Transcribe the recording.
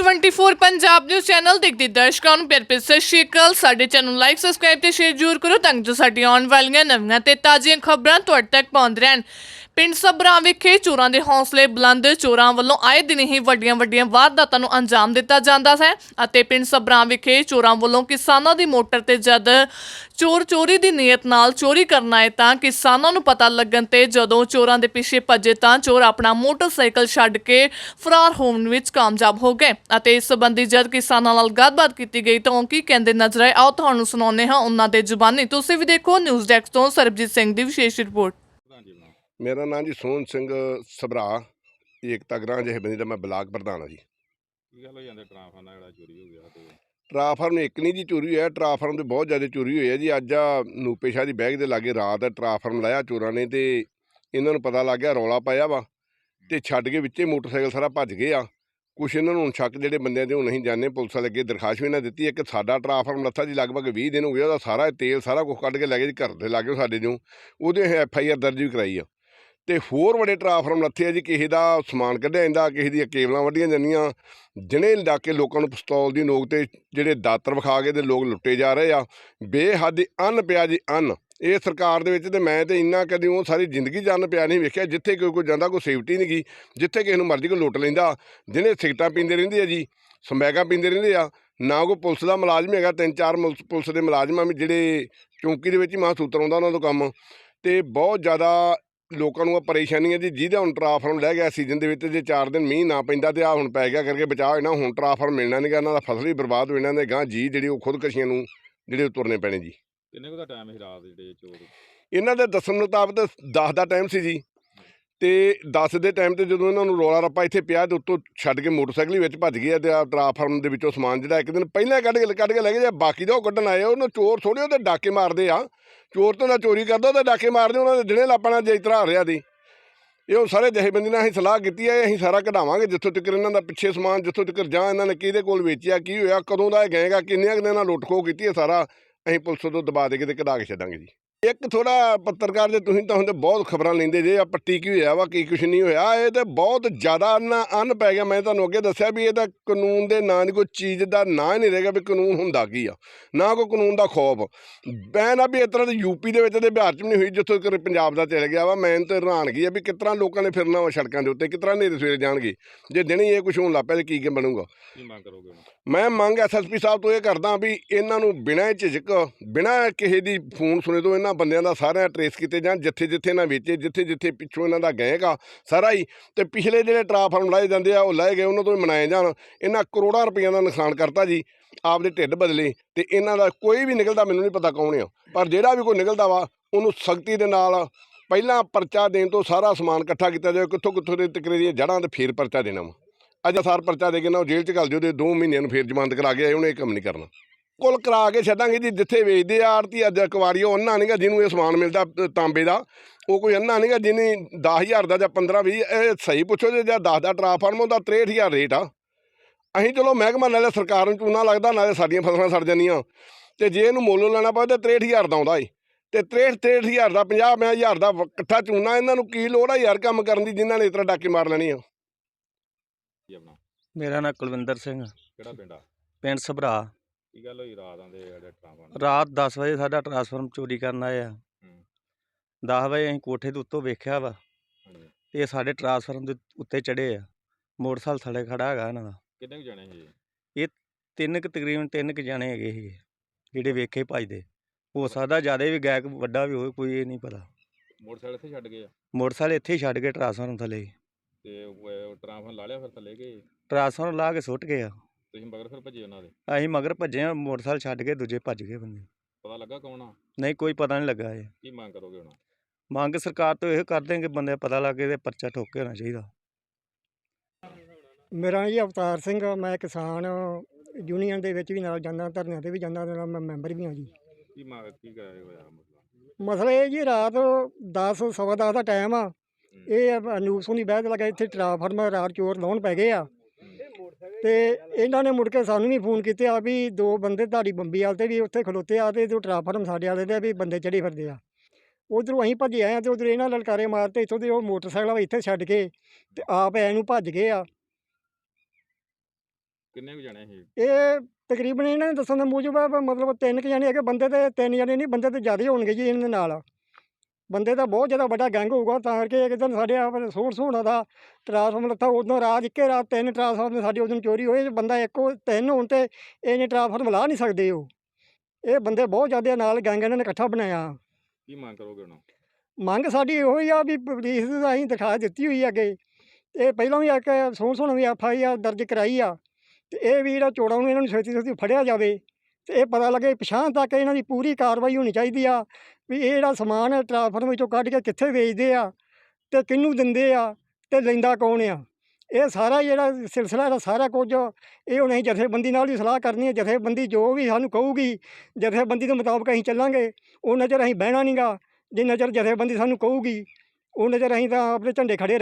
24 Punjab news channel ਦੇਖਦੇ ਦਰਸ਼ਕਾਂ ਨੂੰ ਪਿਆਰ ਭਰੀ ਸਤਿ ਸ਼੍ਰੀ ਅਕਾਲ। ਸਾਡੇ ਚੈਨਲ ਨੂੰ ਲਾਈਕ ਸਬਸਕ੍ਰਾਈਬ ਤੇ ਸ਼ੇਅਰ ਜ਼ਰੂਰ ਕਰੋ ਤਾਂ ਜੋ ਸਾਡੀਆਂ ਆਉਣ ਵਾਲੀਆਂ ਨਵੀਆਂ ਤੇ ਤਾਜ਼ੀਆਂ ਖਬਰਾਂ ਤੁਹਾਡੇ ਤੱਕ ਪਹੁੰਚ ਰਹਿਣ। ਪਿੰਡ ਸਬਰਾਂ ਵਿਖੇ ਚੋਰਾਂ ਦੇ ਹੌਸਲੇ ਬੁਲੰਦ, ਚੋਰਾਂ ਵੱਲੋਂ ਆਏ ਦਿਨ ਹੀ ਵੱਡੀਆਂ ਵੱਡੀਆਂ ਵਾਰਦਾਤਾਂ ਨੂੰ ਅੰਜਾਮ ਦਿੱਤਾ ਜਾਂਦਾ ਹੈ ਅਤੇ ਪਿੰਡ ਸਬਰਾਂ ਵਿਖੇ ਚੋਰਾਂ ਵੱਲੋਂ ਕਿਸਾਨਾਂ ਦੀ ਮੋਟਰ ਤੇ ਜਦ ਚੋਰ ਚੋਰੀ ਦੀ ਨੀਅਤ ਨਾਲ ਚੋਰੀ ਕਰਨ ਆਏ ਤਾਂ ਕਿਸਾਨਾਂ ਨੂੰ ਪਤਾ ਲੱਗਣ ਤੇ ਜਦੋਂ ਚੋਰਾਂ ਦੇ ਪਿੱਛੇ ਭੱਜੇ ਤਾਂ ਚੋਰ ਆਪਣਾ ਮੋਟਰਸਾਈਕਲ ਛੱਡ ਕੇ ਫਰਾਰ ਹੋਣ ਵਿੱਚ ਕਾਮਯਾਬ ਹੋ ਗਏ। ਅਤੇ ਇਸ ਸੰਬੰਧੀ ਜਦ ਕਿਸਾਨਾਂ ਨਾਲ ਗੱਲਬਾਤ ਕੀਤੀ ਗਈ ਤਾਂ ਉਹ ਕੀ ਕਹਿੰਦੇ ਨਜ਼ਰ ਆਏ? ਆਓ ਤੁਹਾਨੂੰ ਸੁਣਾਉਂਦੇ ਹਾਂ ਉਹਨਾਂ ਦੇ ਜ਼ੁਬਾਨੀ। ਤੁਸੀਂ ਵੀ ਦੇਖੋ ਨਿਊਜ਼ ਡੈਸਕ ਤੋਂ ਸਰਬਜੀਤ ਸਿੰਘ ਦੀ ਵਿਸ਼ੇਸ਼ ਰਿਪੋਰਟ। ਮੇਰਾ ਨਾਮ ਜੀ ਸੋਹਣ ਸਿੰਘ ਸਭਰਾ ਏਕਤਾ ਗ੍ਰਾਂ ਜਥੇਬੰਦੀ ਦਾ ਮੈਂ ਬਲਾਕ ਪ੍ਰਧਾਨ ਹਾਂ ਜੀ। ਕੀ ਗੱਲ ਹੋ ਜਾਂਦੇ? ਟਰਾਂਫਾਨਾ ਜਿਹੜਾ ਚੋਰੀ ਹੋ ਗਿਆ ਤੇ ਟਰਾਫਾਰਮ ਇੱਕ ਨਹੀਂ ਜੀ ਚੋਰੀ ਹੋਇਆ ਟਰਾਫਾਰਮ ਤੇ ਬਹੁਤ ਜ਼ਿਆਦਾ ਚੋਰੀ ਹੋਈ ਹੈ ਜੀ। ਅੱਜ ਆ ਨੂਪੇ ਸ਼ਾਹ ਦੀ ਬੈਗ ਦੇ ਲਾਗੇ ਰਾਤ ਟਰਾਫਾਰਮ ਲਾਇਆ ਚੋਰਾਂ ਨੇ ਤੇ ਇਹਨਾਂ ਨੂੰ ਪਤਾ ਲੱਗ ਗਿਆ ਰੌਲਾ ਪਾਇਆ ਵਾ ਤੇ ਛੱਡ ਕੇ ਵਿੱਚੇ ਮੋਟਰਸਾਈਕਲ ਸਾਰਾ ਭੱਜ ਗਏ ਆ। ਕੁਛ ਇਹਨਾਂ ਨੂੰ ਹੁਣ ਸ਼ੱਕ ਜਿਹੜੇ ਬੰਦਿਆਂ ਦੇ ਉਹ ਨਹੀਂ ਜਾਣੇ ਪੁਲਿਸ ਵਾਲੇ ਅੱਗੇ ਦਰਖਾਸਤ ਵੀ ਇਹਨਾਂ ਦਿੱਤੀ ਹੈ ਕਿ ਸਾਡਾ ਟਰਾਫਾਰਮ ਲੱਥਾ ਜੀ ਲਗਭਗ 20 ਦਿਨ ਹੋ ਗਏ, ਉਹਦਾ ਸਾਰਾ ਤੇਲ ਸਾਰਾ ਕੁਝ ਕੱਢ ਕੇ ਲੈ ਗਏ ਜੀ, ਘਰ ਦੇ ਲਾਗੇ ਸਾਡੇ ਨੂੰ ਉਹਦੇ ਐਫ ਆਈ ਆਰ ਦਰਜ ਵੀ ਕਰਾਈ ਆ। ਤੇ ਹੋਰ ਵੱਡੇ ਟਰਾਫਾਰਮ ਲੱਥੇ ਆ ਜੀ, ਕਿਸੇ ਦਾ ਸਮਾਨ ਕੱਢਿਆ ਜਾਂਦਾ, ਕਿਸੇ ਦੀਆਂ ਕੇਬਲਾਂ ਵੱਢੀਆਂ ਜਾਂਦੀਆਂ, ਜਿਹਨੇ ਇਲਾਕੇ ਲੋਕਾਂ ਨੂੰ ਪਿਸਤੌਲ ਦੀ ਨੋਕ ਤੇ ਜਿਹੜੇ ਦਾਤਰ ਵਿਖਾ ਕੇ ਤੇ ਲੋਕ ਲੁੱਟੇ ਜਾ ਰਹੇ ਆ, ਬੇਹੱਦ ਅੰਨ ਪਿਆ ਜੀ ਅੰਨ ਇਹ ਸਰਕਾਰ ਦੇ ਵਿੱਚ ਤੇ ਮੈਂ ਤੇ ਇੰਨਾ ਕਦੀ ਉਹ ਸਾਰੀ ਜ਼ਿੰਦਗੀ ਜਾਨ ਪਿਆ ਨਹੀਂ ਵੇਖਿਆ, ਜਿੱਥੇ ਕੋਈ ਕੋਈ ਜਾਂਦਾ ਕੋਈ ਸੇਫਟੀ ਨਹੀਂ ਗਈ ਜਿੱਥੇ ਕਿਸੇ ਨੂੰ ਮਰਜ਼ੀ ਕੋਈ ਲੁੱਟ ਲੈਂਦਾ, ਜਿਹਨੇ ਸਿਗਟਾਂ ਪੀਂਦੇ ਰਹਿੰਦੇ ਆ ਜੀ, ਸਮੈਕਾਂ ਪੀਂਦੇ ਰਹਿੰਦੇ ਆ, ਨਾ ਕੋਈ ਪੁਲਿਸ ਦਾ ਮੁਲਾਜ਼ਮ ਹੈਗਾ, ਤਿੰਨ ਚਾਰ ਮੁਲਸ- ਪੁਲਿਸ ਦੇ ਮੁਲਾਜ਼ਮਾਂ ਵੀ ਜਿਹੜੇ ਚੌਂਕੀ ਦੇ ਵਿੱਚ ਹੀ ਮਾਂ ਸੂਤਰ ਆਉਂਦਾ ਉਹਨਾਂ ਤੋਂ ਕੰਮ, ਤੇ ਬਹੁਤ ਜ਼ਿਆਦਾ ਲੋਕਾਂ ਨੂੰ ਆ ਪਰੇਸ਼ਾਨੀ ਹੈ ਜੀ, ਜਿਹਦਾ ਹੁਣ ਟਰਾਫਾਰਮ ਲੈ ਗਿਆ ਸੀਜ਼ਨ ਦੇ ਵਿੱਚ, ਜੇ 4 ਦਿਨ ਮੀਂਹ ਨਾ ਪੈਂਦਾ ਤੇ ਆ ਹੁਣ ਪੈ ਗਿਆ ਕਰਕੇ ਬਚਾਅ ਇਹਨਾਂ ਹੁਣ ਟਰਾਫਾਰਮ ਮਿਲਣਾ ਨਹੀਂ ਗਾ, ਇਹਨਾਂ ਦਾ ਫਸਲ ਵੀ ਬਰਬਾਦ ਹੋ ਜਾਣਾ ਨੇ ਗਾਂ ਜੀ ਜਿਹੜੀ ਉਹ ਖੁਦਕਸ਼ੀਆਂ ਨੂੰ, ਜਿਹੜੇ ਉਹ ਤੁਰਨੇ ਪੈਣੇ ਜੀ। ਕਿੰਨੇ ਕੁ ਦਾ ਟਾਈਮ ਸੀ ਰਾਤ ਜਿਹੜੇ ਚੋਰ? ਇਹਨਾਂ ਦੇ ਦੱਸਣ ਮੁਤਾਬਕ 10 ਦਾ ਟਾਈਮ ਸੀ ਜੀ। ਤੇ 10 ਦੇ ਟਾਈਮ ਤੇ ਜਦੋਂ ਇਹਨਾਂ ਨੂੰ ਰੋਲਾ ਰੱਪਾ ਇੱਥੇ ਪਿਆ ਤੇ ਉੱਤੋਂ ਛੱਡ ਕੇ ਮੋਟਰਸਾਈਕਲ ਹੀ ਵਿੱਚ ਭੱਜ ਗਏ ਆ ਤੇ ਆ ਟਰਾਫਾਰਮ ਦੇ ਵਿੱਚੋਂ ਸਮਾਨ ਜਿਹੜਾ ਇੱਕ ਦਿਨ ਪਹਿਲਾਂ ਕੱਢ ਕੇ ਕੱਢ ਕੇ ਲੈ ਗਏ ਜੇ ਬਾਕੀ ਦਾ ਉਹ ਕੱਢਣ ਆਏ ਉਹਨੂੰ ਚੋਰ ਥੋੜੇ ਉਹਦੇ ਡਾਕੇ ਮਾਰਦੇ ਆ। ਚੋਰ ਤੋਂ ਨਾ ਚੋਰੀ ਕਰਦਾ ਉਹਦੇ ਡਾਕੇ ਮਾਰਦੇ ਉਹਨਾਂ ਦੇ ਦਿਨੇ ਲਾਪਣਾ ਜੇ ਇਤਰਾ ਰਿਹਾ ਦੀ ਇਹ ਉਹ ਸਾਰੇ ਜਥੇਬੰਦੀ ਨਾਲ ਅਸੀਂ ਸਲਾਹ ਕੀਤੀ ਹੈ ਅਸੀਂ ਸਾਰਾ ਕਢਾਵਾਂਗੇ ਜਿੱਥੋਂ ਤੱਕ ਇਹਨਾਂ ਦਾ ਪਿੱਛੇ ਸਮਾਨ ਜਿੱਥੋਂ ਤੱਕ ਜਾਂ ਇਹਨਾਂ ਨੇ ਕਿਹਦੇ ਕੋਲ ਵੇਚਿਆ ਕੀ ਹੋਇਆ ਕਦੋਂ ਦਾ ਇਹ ਗਏਗਾ ਕਿੰਨਿਆਂ ਕੁ ਦਿਨਾਂ ਨਾਲ ਲੁੱਟ ਖੋਹ ਕੀਤੀ ਹੈ ਸਾਰਾ। ਅਸੀਂ ਪੁਲਿਸ ਤੋਂ ਦਬਾ ਦੇ ਕੇ ਤੇ ਕਢਾ ਕੇ ਛੱਡਾਂਗੇ ਜੀ। ਇੱਕ ਥੋੜਾ ਪੱਤਰਕਾਰ ਜੇ ਤੁਸੀਂ ਤਾਂ ਹੁੰਦੇ ਬਹੁਤ ਖਬਰਾਂ ਲੈਂਦੇ ਜੇ ਆ ਪੱਟੀ ਕੀ ਹੋਇਆ ਵਾ ਕੀ ਕੁਛ ਨਹੀਂ ਹੋਇਆ ਇਹ ਤੇ ਬਹੁਤ ਜ਼ਿਆਦਾ ਅੰਨ ਅੰਨ ਪੈ ਗਿਆ। ਮੈਂ ਤੁਹਾਨੂੰ ਅੱਗੇ ਦੱਸਿਆ ਵੀ ਇਹ ਤਾਂ ਕਾਨੂੰਨ ਦੇ ਨਾਂ ਦੀ ਕੋਈ ਚੀਜ਼ ਦਾ ਨਾਂ ਹੀ ਨਹੀਂ ਰਹੇਗਾ ਵੀ ਕਾਨੂੰਨ ਹੁੰਦਾ ਕੀ ਆ ਨਾ ਕੋਈ ਕਾਨੂੰਨ ਦਾ ਖੌਫ। ਮੈਂ ਨਾ ਵੀ ਇਸ ਤਰ੍ਹਾਂ ਦੀ ਯੂਪੀ ਦੇ ਵਿੱਚ ਤੇ ਬਿਹਾਰ 'ਚ ਵੀ ਨਹੀਂ ਹੋਈ ਜਿੱਥੋਂ ਤੱਕ ਪੰਜਾਬ ਦਾ ਚੱਲ ਗਿਆ ਵਾ ਮੈਂ ਤਾਂ ਹੈਰਾਨਗੀ ਆ ਵੀ ਕਿਸ ਤਰ੍ਹਾਂ ਲੋਕਾਂ ਨੇ ਫਿਰਨਾ ਵਾ ਸੜਕਾਂ ਦੇ ਉੱਤੇ ਕਿਸ ਤਰ੍ਹਾਂ ਨੇਰੇ ਸਵੇਰੇ ਜਾਣਗੇ ਜੇ ਦਿਨੇ ਹੀ ਇਹ ਕੁਛ ਹੋਣ ਲੱਗ ਪਿਆ ਤੇ ਕੀ ਕੀ ਬਣੂਗਾ? ਕੀ ਮੰਗ ਕਰੋਗੇ ਮੈਂ ਮੰਗ ਐਸਐਸਪੀ ਸਾਹਿਬ ਤੋਂ ਇਹ ਕਰਦਾ ਵੀ ਇਹਨਾਂ ਨੂੰ ਬਿਨਾਂ ਝਿਜਕ ਬਿਨਾਂ ਕਿਸੇ ਦੀ ਫੋਨ ਸੁਣੇ ਤੋਂ ਇਹਨਾਂ ਬੰਦਿਆਂ ਦਾ ਸਾਰਿਆਂ ਟਰੇਸ ਕੀਤੇ ਜਾਣ ਜਿੱਥੇ ਜਿੱਥੇ ਇਹਨਾਂ ਵੇਚੇ ਜਿੱਥੇ ਜਿੱਥੇ ਪਿੱਛੋਂ ਇਹਨਾਂ ਦਾ ਗਏਗਾ ਸਾਰਾ ਹੀ। ਤੇ ਪਿਛਲੇ ਜਿਹੜੇ ਟਰਾਫਾਰਮ ਲਾਏ ਜਾਂਦੇ ਆ, ਉਹ ਲਾਏ ਗਏ, ਉਹਨਾਂ ਤੋਂ ਹੀ ਮਨਾਏ ਜਾਣ। ਇਹਨਾਂ ਕਰੋੜਾਂ ਰੁਪਈਆ ਦਾ ਨੁਕਸਾਨ ਕਰਤਾ ਜੀ, ਆਪਦੇ ਢਿੱਡ ਬਦਲੇ। ਤੇ ਇਹਨਾਂ ਦਾ ਕੋਈ ਵੀ ਨਿਕਲਦਾ, ਮੈਨੂੰ ਨਹੀਂ ਪਤਾ ਕੌਣ ਆ। ਪਰ ਜਿਹੜਾ ਵੀ ਕੋਈ ਨਿਕਲਦਾ ਵਾ, ਉਹਨੂੰ ਸਖਤੀ ਦੇ ਨਾਲ ਪਹਿਲਾਂ ਪਰਚਾ ਦੇਣ ਤੋਂ ਸਾਰਾ ਸਮਾਨ ਇਕੱਠਾ ਕੀਤਾ ਜਾਵੇ ਕਿੱਥੋਂ ਕਿੱਥੋਂ ਦੇ ਤਕਰੇ ਦੀਆਂ ਜੜ੍ਹਾਂ ਤੇ ਫੇਰ ਪਰਚਾ ਦੇਣਾ ਵਾ। ਅੱਜ ਸਾਰ ਪਰਚਾ ਦੇ ਕੇ ਨਾ ਉਹ ਜੇਲ੍ਹ 'ਚ ਘੱਲ ਦਿਓ ਤੇ 2 ਮਹੀਨਿਆਂ ਨੂੰ ਫੇਰ ਜ਼ਮਾਨਤ ਕਰਾ ਕੇ ਆਏ, ਉਹਨੇ ਇਹ ਕੰਮ ਨਹੀਂ ਕਰਨਾ। ਕੁੱਲ ਕਰਾ ਕੇ ਛੱਡਾਂਗੇ ਜੀ ਜਿੱਥੇ ਵੇਚਦੇ ਆ ਆੜਤੀ ਅੱਜ ਕੁਵਾਰੀ ਉਹ ਅੰਨਾ ਨਹੀਂਗਾ ਜਿਹਨੂੰ ਇਹ ਸਮਾਨ ਮਿਲਦਾ ਤਾਂਬੇ ਦਾ। ਉਹ ਕੋਈ ਅੰਨਾ ਨਹੀਂਗਾ ਜਿਹਨੇ 10000 ਦਾ ਜਾਂ 15 20 ਇਹ ਸਹੀ ਪੁੱਛੋ ਜੇ ਜਾਂ 10 ਦਾ ਟਰਾਂਸਫਾਰਮ ਉਹਦਾ 63000 ਰੇਟ ਆ। ਅਸੀਂ ਚਲੋ ਮਹਿਕਮਾ ਨਾਲੇ ਸਰਕਾਰ ਨੂੰ ਚੂਨਾ ਲੱਗਦਾ ਨਾਲੇ ਸਾਡੀਆਂ ਫਸਲਾਂ ਸੜ ਜਾਂਦੀਆਂ। ਤੇ ਜੇ ਇਹਨੂੰ ਮੁੱਲ ਲੈਣਾ ਪਵੇ ਤਾਂ 63000 ਦਾ ਆਉਂਦਾ ਏ। ਤੇ 63 63000 ਦਾ 50 ਹਜ਼ਾਰ ਦਾ ਇਕੱਠਾ ਚੂਨਾ ਇਹਨਾਂ ਨੂੰ ਕੀ ਲੋੜ ਆ ਯਾਰ ਕੰਮ ਕਰਨ ਦੀ ਜਿਨ੍ਹਾਂ ਨੇ ਇਸ ਤਰ੍ਹਾਂ ਡਾਕੇ ਮਾਰ ਲੈਣੀ ਆ? ਮੇਰਾ ਨਾਂ ਕੁਲਵਿੰਦਰ ਸਿੰਘ ਕਿਹੜਾ ਪਿੰਡ ਆ? ਪਿੰਡ ਸਭਰਾ। ਕੀ ਗੱਲ ਹੋਈ? ਰਾਤ ਆਂਦੇ ਜਿਹੜੇ ਟਰਾਂਫਾਨਾ ਰਾਤ 10 ਵਜੇ ਸਾਡਾ ਟਰਾਂਸਫਾਰਮ ਚੋਰੀ ਕਰਨ ਆਏ ਆ। ਹੂੰ। 10 ਵਜੇ ਅਸੀਂ ਕੋਠੇ ਦੇ ਉੱਤੋਂ ਵੇਖਿਆ ਵਾ ਹਾਂਜੀ। ਤੇ ਇਹ ਸਾਡੇ ਟਰਾਂਸਫਾਰਮ ਦੇ ਉੱਤੇ ਚੜੇ ਆ। ਮੋਟਰਸਾਈਕਲ ਥੱਲੇ ਖੜਾ ਹੈਗਾ ਇਹਨਾਂ ਦਾ। ਕਿੰਨੇ ਕੁ ਜਾਣੇ ਸੀ ਤਿੰਨ ਕੁ ਤਕਰੀਬਨ ਤਿੰਨ ਕੁ ਜਾਣੇ ਹੈਗੇ ਸੀ ਜਿਹੜੇ ਵੇਖੇ ਭਜਦੇ। ਹੋ ਸਕਦਾ ਜ਼ਿਆਦਾ ਵੀ ਗਾਇਕ ਵੱਡਾ ਵੀ ਹੋਵੇ ਕੋਈ ਇਹ ਨਹੀਂ ਪਤਾ। ਮੋਟਰਸਾਈਕਲ ਇੱਥੇ ਛੱਡ ਗਏ ਆ? ਮੋਟਰਸਾਈਕਲ ਇੱਥੇ ਹੀ ਛੱਡ ਕੇ ਟਰਾਂਸਫਾਰਮ ਥੱਲੇ। ਤੇ ਉਹ ਟਰਾਂਫਾਨ ਲਾ ਲਿਆ ਫਿਰ ਥੱਲੇ ਗਏ ਟਰਾਂਸਫਾਰਮ ਲਾ ਕੇ ਸੁੱਟ ਗਏ ਆ। ਤੁਸੀਂ ਮਗਰ ਫਿਰ ਭੱਜੇ ਉਹਨਾਂ ਦੇ? ਅਸੀਂ ਮਗਰ ਭੱਜੇ ਆ ਮੋਟਰਸਾਈਕਲ ਛੱਡ ਕੇ ਦੂਜੇ ਭੱਜ ਗਏ ਬੰਦੇ। ਪਤਾ ਲੱਗਾ ਕੌਣ ਆ? ਨਹੀਂ ਕੋਈ ਪਤਾ ਨਹੀਂ ਲੱਗਾ ਇਹ। ਕੀ ਮੰਗ ਕਰੋਗੇ ਹੁਣ? ਮੰਗ ਸਰਕਾਰ ਤੋਂ ਇਹ ਕਰਦੇ ਹਾਂ ਕਿ ਬੰਦੇ ਪਤਾ ਲੱਗੇ ਤੇ ਪਰਚਾ ਠੋਕ ਕੇ ਹੋਣਾ ਚਾਹੀਦਾ। ਮੇਰਾ ਜੀ ਅਵਤਾਰ ਸਿੰਘ ਆ, ਮੈਂ ਕਿਸਾਨ ਯੂਨੀਅਨ ਦੇ ਵਿੱਚ ਵੀ ਨਾਲ ਜਾਂਦਾ ਧਰਨਿਆਂ ਤੇ ਵੀ ਜਾਂਦਾ ਤੇ ਨਾਲ ਮੈਂ ਮੈਂਬਰ ਵੀ ਹਾਂ ਜੀ। ਕੀ ਮੰਗ ਕੀ ਕਰਾਇਆ ਹੋਇਆ ਮਸਲਾ ਮਸਲਾ ਇਹ ਜੀ ਰਾਤ 10 ਸਵਾ ਦਸ ਦਾ ਟਾਈਮ ਆ। ਇਹ ਅਨੂਪ ਸੋਨੀ ਬਹਿਦ ਲਗਾ ਇੱਥੇ ਟਰਾਂਸਫਾਰਮਰ ਰਾਤ ਚੋਰ ਲਾਉਣ ਪੈ ਗਏ ਆ। ਤੇ ਇਹਨਾਂ ਨੇ ਮੁੜ ਕੇ ਸਾਨੂੰ ਵੀ ਫੋਨ ਕੀਤੇ ਆ ਵੀ ਦੋ ਬੰਦੇ ਤੁਹਾਡੀ ਬੰਬੀ ਵਾਲ ਤੇ ਵੀ ਉੱਥੇ ਖਲੋਤੇ ਆ ਤੇ ਜੋ ਟਰਾਂਸਫਾਰਮ ਸਾਡੇ ਵਾਲੇ ਦੇ ਵੀ ਬੰਦੇ ਚੜੇ ਫਿਰਦੇ ਆ। ਉਧਰੋਂ ਅਸੀਂ ਭੱਜੇ ਆਏ ਆ ਤੇ ਉਧਰ ਇਹਨਾਂ ਲਲਕਾਰੇ ਮਾਰਤੇ ਇੱਥੋਂ ਦੇ ਉਹ ਮੋਟਰਸਾਈਕਲ ਇੱਥੇ ਛੱਡ ਕੇ ਤੇ ਆਪ ਐ ਨੂੰ ਭੱਜ ਗਏ ਆ। ਕਿੰਨੇ ਕੁ ਜਣੇ ਸੀ? ਇਹ ਤਕਰੀਬਨ ਇਹਨਾਂ ਦੇ ਦੱਸਣ ਦੇ ਮੂਜਬ ਆ ਵੀ ਮਤਲਬ ਤਿੰਨ ਕੁ ਜਣੇ ਹੈਗੇ ਬੰਦੇ ਤੇ ਤਿੰਨ ਜਣੇ ਨਹੀਂ ਬੰਦੇ ਤੇ ਜ਼ਿਆਦਾ ਹੀ ਹੋਣਗੇ ਜੀ ਇਹਨਾਂ ਦੇ ਨਾਲ। ਬੰਦੇ ਦਾ ਬਹੁਤ ਜ਼ਿਆਦਾ ਵੱਡਾ ਗੈਂਗ ਹੋਊਗਾ ਤਾਂ ਕਰਕੇ ਇੱਕ ਦਿਨ ਸਾਡੇ ਆਪ ਸੋਹਣ ਸੋਹਣਾ ਦਾ ਟਰਾਂਸਫਾਰਮਰ ਲੱਥਾ ਉਦੋਂ ਰਾਤ ਇੱਕੇ ਰਾਤ ਤਿੰਨ ਟਰਾਂਸਫਾਰਮਰ ਸਾਡੇ ਉਦੋਂ ਚੋਰੀ ਹੋਏ ਬੰਦਾ ਇੱਕੋ ਤਿੰਨ ਹੋਣ ਤੇ ਇਹਨੇ ਟਰਾਂਸਫਾਰਮਰ ਲਾ ਨਹੀਂ ਸਕਦੇ ਉਹ। ਇਹ ਬੰਦੇ ਬਹੁਤ ਜ਼ਿਆਦਾ ਨਾਲ ਗੈਂਗ ਇਹਨਾਂ ਨੇ ਇਕੱਠਾ ਬਣਾਇਆ। ਕੀ ਮੰਗ ਕਰੋਗੇ ਹੁਣ ਮੰਗ ਸਾਡੀ ਇਹੋ ਹੀ ਆ ਵੀ ਪੁਲਿਸ ਨੂੰ ਅਸੀਂ ਦਿਖਾ ਦਿੱਤੀ ਹੋਈ ਅੱਗੇ। ਇਹ ਪਹਿਲਾਂ ਵੀ ਇੱਕ ਸੋਹਣ ਸੋਹਣਾ ਵੀ ਐਫ ਆਈ ਆਰ ਦਰਜ ਕਰਾਈ ਆ ਤੇ ਇਹ ਵੀ ਜਿਹੜਾ ਚੋਰਾਂ ਨੂੰ ਇਹਨਾਂ ਨੂੰ ਛੇਤੀ ਛੇਤੀ ਫੜਿਆ ਜਾਵੇ ਤੇ ਇਹ ਪਤਾ ਲੱਗੇ ਪਛਾਣ ਤੱਕ ਇਹਨਾਂ ਦੀ ਪੂਰੀ ਕਾਰਵਾਈ ਹੋਣੀ ਚਾਹੀਦੀ ਆ। ਵੀ ਇਹ ਜਿਹੜਾ ਸਮਾਨ ਟ੍ਰਾਂਸਫਾਰਮ ਵਿੱਚੋਂ ਕੱਢ ਕੇ ਕਿੱਥੇ ਵੇਚਦੇ ਆ ਤੇ ਕਿਹਨੂੰ ਦਿੰਦੇ ਆ ਤੇ ਲੈਂਦਾ ਕੌਣ ਆ? ਇਹ ਸਾਰਾ ਜਿਹੜਾ ਸਿਲਸਿਲਾ ਦਾ ਸਾਰਾ ਕੁਝ ਇਹ ਹੁਣ ਅਸੀਂ ਜਥੇਬੰਦੀ ਨਾਲ ਵੀ ਸਲਾਹ ਕਰਨੀ ਹੈ। ਜਥੇਬੰਦੀ ਜੋ ਵੀ ਸਾਨੂੰ ਕਹੂਗੀ, ਜਥੇਬੰਦੀ ਦੇ ਮੁਤਾਬਕ ਅਸੀਂ ਚੱਲਾਂਗੇ। ਉਹ ਨਜ਼ਰ ਅਸੀਂ ਬਹਿਣਾ ਨਹੀਂਗਾ ਜਿੰਨਾ ਚਿਰ ਜਥੇਬੰਦੀ ਸਾਨੂੰ ਕਹੂਗੀ, ਉਹ ਨਜ਼ਰ ਅਸੀਂ ਤਾਂ ਆਪਣੇ ਝੰਡੇ ਖੜੇ